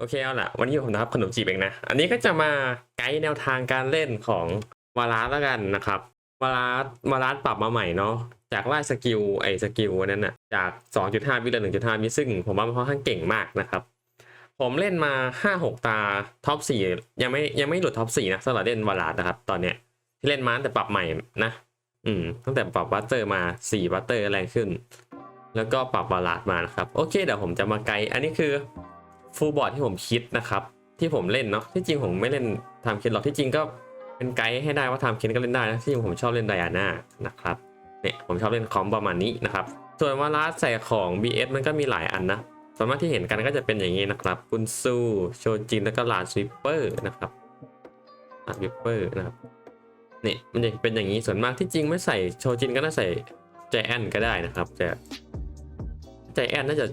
โอเคเอาละวันนี้ผมนะครับขนมจีบเองนะ อันนี้ก็จะมาไกด์แนวทางการเล่นของวาลาสแล้วกันนะครับวาลาสวาลาสปรับมาใหม่เนาะจากไล่สกิลไอ้สกิลอันนั้นน่ะจาก 2.5 วิเหลือ1.5วิซึ่งผมว่ามันค่อนข้างเก่งมากนะครับ ผมเล่นมา 5-6 ตาท็อป4ยังไม่ยังไม่หลุดท็อป4นะสำหรับเล่นวาลาสนะครับ ตอนเนี้ยที่เล่นมาแต่ปรับใหม่นะอืมตั้งแต่ปรับบัตเตอร์มา4บัตเตอร์แรงขึ้น แล้วก็ปรับบาลานซ์มานะครับโอเคเดี๋ยวผมจะมาไกด์อันนี้คือ ฟูลบอร์ดที่ผมคิดนะครับ ที่ผมเล่นเนาะที่จริงผมไม่เล่นทำเคนหรอกที่จริงก็เป็นไกด์ให้ได้ว่าทำเคนก็เล่นได้นะที่จริงผมชอบเล่นไดอาน่านะครับเนี่ยผมชอบเล่นคอมประมาณนี้นะครับส่วนวาลาสใส่ของ BS มันก็มีหลายอันนะส่วนมากที่เห็นกันก็จะเป็นอย่างนี้นะครับกุนซูโชจินแล้วก็ลาสวิปเปอร์นะครับลาสวิปเปอร์นะครับเนี่ยมันจะเป็นอย่างนี้ส่วนมากที่จริงไม่ใส่โชจินก็น่าใส่แจแอนก็ได้นะครับแต่ใจแอนน่าจะ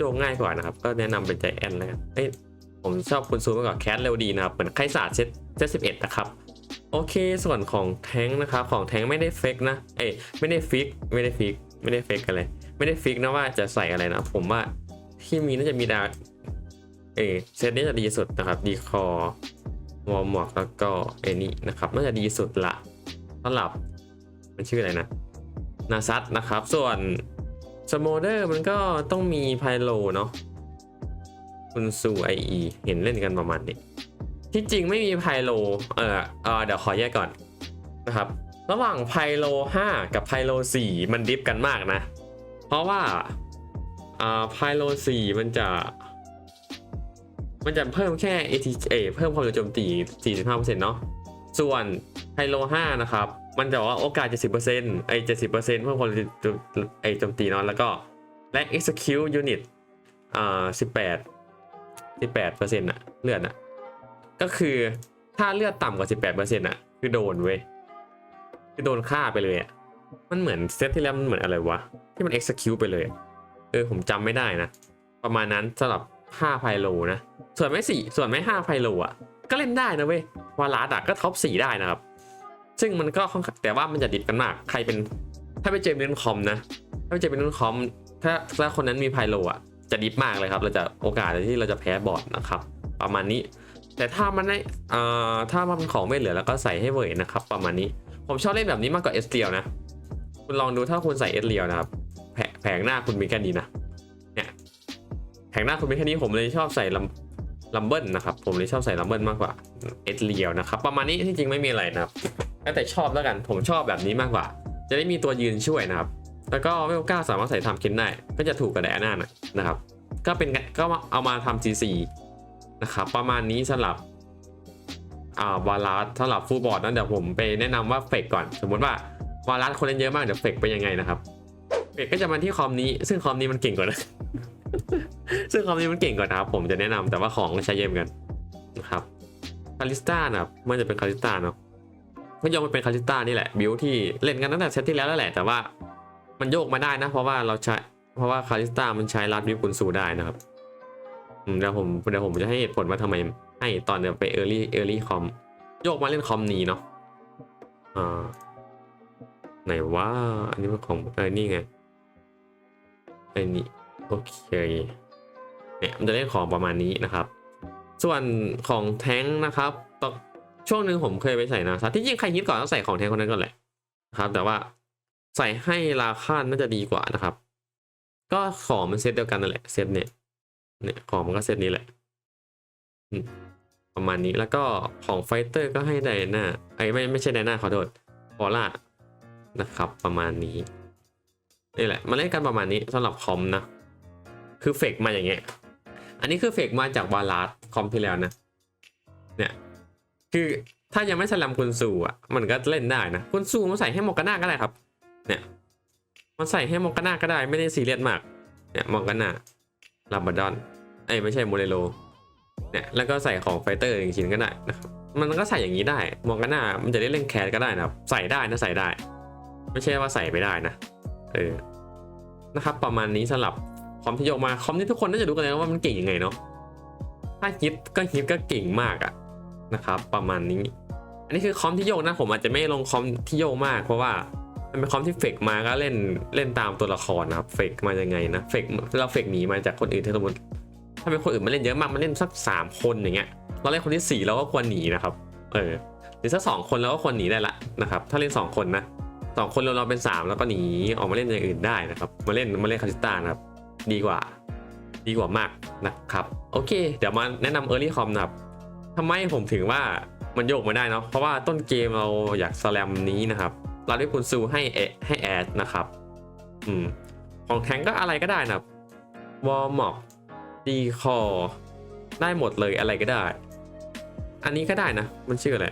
โยงง่ายกว่านะครับ ก็แนะนำเป็นใจแอนแล้วกันเอ้ยผมชอบคุณซูมากกว่าแคสเร็วดีนะครับ เหมือนไคศาสตร์เซตเซตสิบเอ็ดนะครับ โอเค ส่วนของแท้งนะครับ ของแท้งไม่ได้เฟกนะ เอ้ยไม่ได้ฟิก ไม่ได้ฟิก ไม่ได้เฟกอะไรไม่ได้ฟิกนะว่าจะใส่อะไรนะ ผมว่าที่มีน่าจะมีดาเอยเซตนี้จะดีสุดนะครับ ดีคอวอลหมอกแล้วก็เอนี่นะครับ น่าจะดีสุดละสำหรับมันชื่ออะไรนะ นาซัตนะครับ ส่วน สโมเดอร์มันก็ต้องมีไพโลเนาะคุณซูไอเห็นเล่นกันประมาณนี้ ที่จริงไม่มีไพโลเออเออเดี๋ยวขอแยกก่อนนะครับ ระหว่างไพโล 5 กับไพโล 4 มันดิฟกันมากนะ เพราะว่าอ่าไพโล 4 มันจะ มันจะเพิ่มแค่ ATA เพิ่มความเร็วโจมตี 45%เนาะส่วนไฮโล 5 นะครับ มันจะว่าโอกาส 70%ไอ้ 70%เพิ่มความเร็วไอ้โจมตีเนาะแล้วก็และ execute unit อ่า18 18%อะเลือดอะก็คือถ้าเลือดต่ำกว่า 18%อะคือโดนเว้ยคือโดนฆ่าไปเลยอะมันเหมือนเซตที่แล้วมันเหมือนอะไรวะ ที่มัน execute ไปเลยเออผมจำไม่ได้นะ ประมาณนั้นสำหรับ5ไพโลนะ ส่วนไม่สี่ส่วนไม่5ไพโลอะก็เล่นได้นะเว้ยวาลาดะก็ท็อปสี่ได้นะครับ ซึ่งมันก็ค่อนข้างแต่ว่ามันจะดิบกันมาก ใครเป็นถ้าไปเจอเป็นรุ่นคอมนะ ถ้าไปเจอเป็นรุ่นคอม ถ้าถ้าคนนั้นมีไพโลอะจะดิบมากเลยครับ เราจะโอกาสที่เราจะแพ้บอร์ดนะครับ ประมาณนี้ แต่ถ้ามันได้อ่าถ้ามันของไม่เหลือแล้วก็ใส่ให้เวยนะครับ ประมาณนี้ ผมชอบเล่นแบบนี้มากกว่าเอสเรียวนะ คุณลองดูถ้าคุณใส่เอสเรียวนะครับแผแผงหน้าคุณมีแค่นี้นะ เนี่ย แผงหน้าคุณมีแค่นี้ ผมเลยชอบใส่ลำลัมเบิลนะครับ ผมเลยชอบใส่ลัมเบิลมากกว่าเอสเรียวนะครับ ประมาณนี้ที่จริงไม่มีอะไรนะครับ แล้วแต่ชอบแล้วกัน ผมชอบแบบนี้มากกว่า จะได้มีตัวยืนช่วยนะครับ แล้วก็เวลก้าสามารถใส่ทำเคนได้ ก็จะถูกกับไดอาน่าหน่อยนะครับ ก็เป็นก็เอามาทำ GC นะครับ ประมาณนี้สำหรับอ่าวาลาสสำหรับฟูบอร์ดนั้นเดี๋ยวผมไปแนะนำว่าเฟกก่อน สมมติว่าวาลาสคนเล่นเยอะมากเดี๋ยวเฟกเป็นยังไงนะครับเฟกก็จะมาที่คอมนี้ ซึ่งคอมนี้มันเก่งกว่านะซึ่งคอมนี้มันเก่งกว่านะครับ ผมจะแนะนำแต่ว่าของใช้เยอะเหมือนกันนะครับคาลิสตานะครับมันจะเป็นคาลิสตาเนาะ ก็ยอมาเป็นคาลิสตานี่แหละบิวที่เล่นกันตั้งแต่เซตที่แล้วแล้วแหละแต่ว่ามันโยกมาได้นะ เพราะว่าเราใช้เพราะว่าคาลิสตามันใช้รัดบิวกุนซูได้นะครับเดี๋ยวผมเดี๋ยวผมจะให้เหตุผลว่าทำไมให้ตอนเดี๋ยวไปเออร์ลี่เออร์ลี่คอมโยกมาเล่นคอมนี้เนาะอ่าไหนว่าอันนี้เป็นของเออนี่ไงไอ้นี่โอเคเนี่ยมันจะเล่นของประมาณนี้นะครับ ส่วนของแท้งนะครับตอน ช่วงหนึ่งผมเคยไปใส่นาซัตที่จริงใครฮิตก่อนต้องใส่ของแท้งคนนั้นก่อนแหละครับ แต่ว่าใส่ให้ราคาน่าจะดีกว่านะครับ ก็ของมันเซตเดียวกันนั่นแหละเซตเนี่ยเนี่ยของมันก็เซตนี้แหละประมาณนี้แล้วก็ของไฟเตอร์ก็ให้ไดนาไอ้ไม่ไม่ใช่ไดนาขอโทษฟอล่านะครับ ประมาณนี้นี่แหละมาเล่นกันประมาณนี้สำหรับคอมนะ คือเฟกมาอย่างเงี้ย อันนี้คือเฟกมาจากวาลาสคอมที่แล้วนะ เนี่ย คือถ้ายังไม่สลัมคุณซูอะมันก็เล่นได้นะคุณซูมาใส่ให้มอกกาน่าก็ได้ครับ เนี่ยมันใส่ให้มอกกาน่าก็ได้ไม่ได้ซีเรียสมากเนี่ยมอกกาน่าลาบาดอนเอ้ยไม่ใช่โมเรโลเนี่ยแล้วก็ใส่ของไฟเตอร์อย่างชิ้นก็ได้นะครับมันก็ใส่อย่างนี้ได้มองกันหน้ามันจะได้เล่นแคสก็ได้นะครับ ใส่ได้นะใส่ได้ ไม่ใช่ว่าใส่ไม่ได้นะเออนะครับ ประมาณนี้สำหรับคอมที่ยกมาคอมที่ทุกคนน่าจะรู้กันแล้วว่ามันเก่งยังไงเนาะถ้าฮิตก็ฮิตก็เก่งมากอะ นะครับ ประมาณนี้ อันนี้คือคอมที่โยกนะผมอาจจะไม่ลงคอมที่โยกมาก เพราะว่ามันเป็นคอมที่เฟกมาก็เล่นเล่นตามตัวละครนะครับเฟกมายังไงนะเฟกเราเฟกหนีมาจากคนอื่นที่สมมติถ้าเป็นคนอื่นมาเล่นเยอะมากมาเล่นสักสามคนอย่างเงี้ยเราเล่นคนที่สี่เราก็ควรหนีนะครับเออหรือสักสองคนเราก็ควรหนีได้ละนะครับถ้าเล่นสองคนนะสองคนเราเราเป็นสามแล้วก็หนีออกมาเล่นอย่างอื่นได้นะครับมาเล่นมาเล่นคาสิต้านะครับดีกว่า ดีกว่ามากนะครับ โอเค เดี๋ยวมาแนะนำ Early Com นะครับ ทำไมผมถึงว่ามันโยกมาได้เนาะเพราะว่าต้นเกมเราอยากสแลมนี้นะครับเราได้คุณซูให้เอให้แอดนะครับ อืมของแทงก็อะไรก็ได้นะครับวอร์มอกดีคอได้หมดเลยอะไรก็ได้ อันนี้ก็ได้นะ มันชื่ออะไร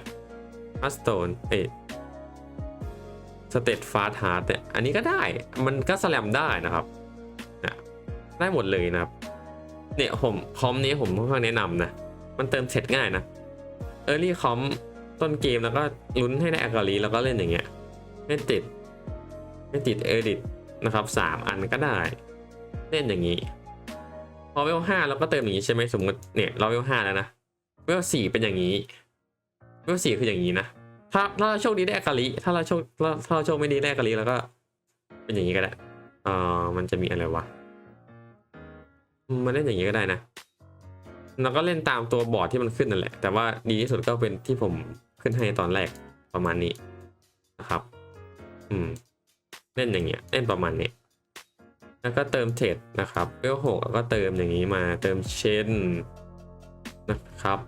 อัสโตนเอสเตตฟาสฮาร์ดเนี่ยอันนี้ก็ได้มันก็สแลมได้นะครับนะได้หมดเลยนะครับ เนี่ยผมคอมนี้ผมค่อนข้างแนะนำนะ มันเติมเสร็จง่ายนะ Early คอมต้นเกมแล้วก็ลุ้นให้ได้อากาลีแล้วก็เล่นอย่างเงี้ย ไม่ติด ไม่ติดเอดิตนะครับสามอันก็ได้ เล่นอย่างนี้ พอเวลห้าเราก็เติมอย่างนี้ใช่ไหมสมมติเนี่ยเราเวลห้าแล้วนะเวลสี่เป็นอย่างนี้เวลสี่คืออย่างนี้นะถ้าถ้าเราโชคดีได้อากาลิถ้าเราโชคถ้าเราโชคไม่ดีได้อากาลิแล้วก็ เป็นอย่างนี้ก็ได้เออมันจะมีอะไรวะมมันเล่นอย่างนี้ก็ได้นะ เราก็เล่นตามตัวบอร์ดที่มันขึ้นนั่นแหละ แต่ว่าดีที่สุดก็เป็นที่ผมขึ้นให้ตอนแรกประมาณนี้นะครับ อืม เล่นอย่างเงี้ย เล่นประมาณนี้ แล้วก็เติมเทรดนะครับเวลหกก็เติมอย่างนี้มา เติมเชนนะครับ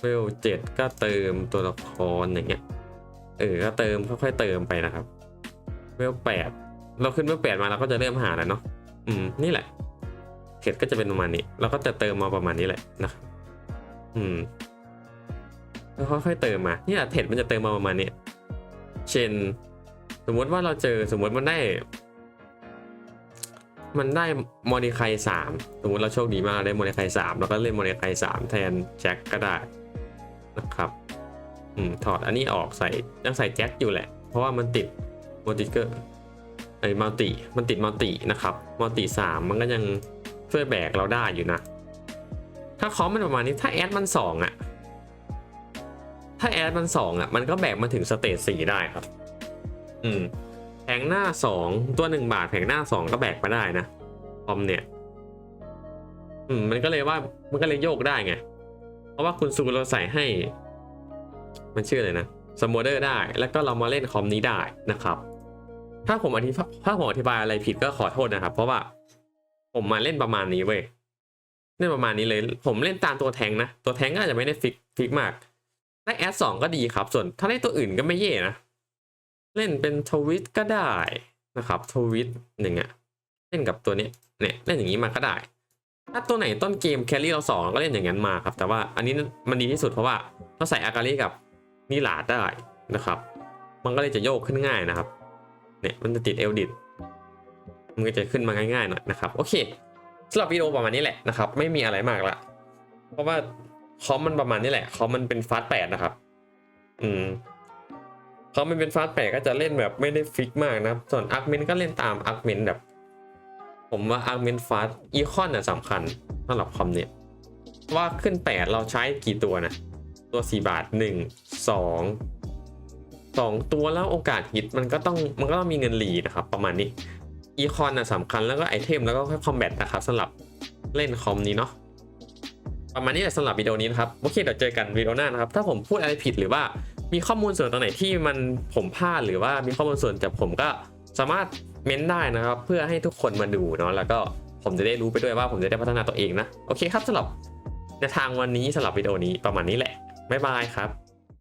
เวลเจ็ดก็เติมตัวละครอย่างเงี้ย เออ ก็เติมค่อยๆเติมไปนะครับ เวลแปดเราขึ้นเวลแปดมาเราก็จะเริ่มหาแล้วเนาะ อืม นี่แหละ เทรดก็จะเป็นประมาณนี้ เราก็จะเติมมาประมาณนี้แหละนะครับอืมแล้วค่อยๆเติมมาเนี่ยเทรดมันจะเติมมาประมาณนี้ เช่น สมมติว่าเราเจอสมมติมันได้ มันได้มอนิคายสามสมมติเราโชคดีมากได้มอนิคายสามเราก็เล่นมอนิคายสามแทนแจ็คก็ได้นะครับ อืมถอดอันนี้ออกใส่ยังใส่แจ็คอยู่แหละ เพราะว่ามันติดมัลติเกอร์ไอ้มัลติมันติดมัลตินะครับมัลติสามมันก็ยัง ช่วยแบกเราได้อยู่นะ ถ้าคอมมันประมาณนี้ถ้าแอดมันสองอะถ้าแอดมันสองอะมันก็แบกมาถึงสเตจสี่ได้ครับ อืมแผงหน้าสองตัวหนึ่งบาทแผงหน้าสองก็แบกมาได้นะคอมเนี่ย อืม มันก็เลยว่ามันก็เลยโยกได้ไง เพราะว่าคุณซูเราใส่ให้ มันชื่ออะไรนะสมโมเดอร์ได้ แล้วก็เรามาเล่นคอมนี้ได้นะครับ ถ้าผมอธิถ้าผมอธิบายอะไรผิดก็ขอโทษนะครับ เพราะว่า ผมมาเล่นประมาณนี้เว้ยเล่นประมาณนี้เลย ผมเล่นตามตัวแทงนะ ตัวแทงก็อาจจะไม่ได้ฟิกฟิกมาก ได้แอดสองก็ดีครับ ส่วนถ้าเล่นตัวอื่นก็ไม่แย่นะ เล่นเป็นทวิตก็ได้นะครับทวิตหนึ่งอะเล่นกับตัวนี้เนี่ยเล่นอย่างนี้มาก็ได้ ถ้าตัวไหนต้นเกมแครี่เราสองก็เล่นอย่างนั้นมาครับ แต่ว่าอันนี้มันดีที่สุดเพราะว่าเราใส่อากาลิกับนิลาดได้นะครับ มันก็เลยจะโยกขึ้นง่ายนะครับ เนี่ยมันจะติดเอลดิต มันก็จะขึ้นมาง่ายๆหน่อยนะครับโอเคสำหรับวิดีโอประมาณนี้แหละนะครับไม่มีอะไรมากละเพราะว่าคอมมันประมาณนี้แหละคอมมันเป็นฟาสแปดนะครับ อืมเขามันเป็นฟาสต์แปดก็จะเล่นแบบไม่ได้ฟิกมากนะส่วนอาร์เมนก็เล่นตามอาร์เมนแบบ ผมว่าอาร์เมนฟาสอีคอนน่ะสำคัญสำหรับคอมเนี่ยว่าขึ้น8เราใช้กี่ตัวนะตัว4บาท1 2 2ตัวแล้วโอกาสฮิตมันก็ต้องมันก็ต้องมีเงินหลีนะครับ ประมาณนี้ อีคอนนะสำคัญแล้วก็ไอเทมแล้วก็ค่อยคอมแบทนะครับสำหรับเล่นคอมนี้เนาะประมาณนี้แหละสำหรับวิดีโอนี้นะครับโอเคเดี๋ยวเจอกันวิดีโอหน้านะครับ ถ้าผมพูดอะไรผิดหรือว่ามีข้อมูลส่วนตรงไหนที่มันผมพลาดหรือว่ามีข้อมูลส่วนจากผมก็สามารถเม้นได้นะครับ เพื่อให้ทุกคนมาดูเนาะแล้วก็ผมจะได้รู้ไปด้วยว่าผมจะได้พัฒนาตัวเองนะโอเคครับสำหรับในทางวันนี้สำหรับวิดีโอนี้ประมาณนี้แหละบ๊ายบายครับ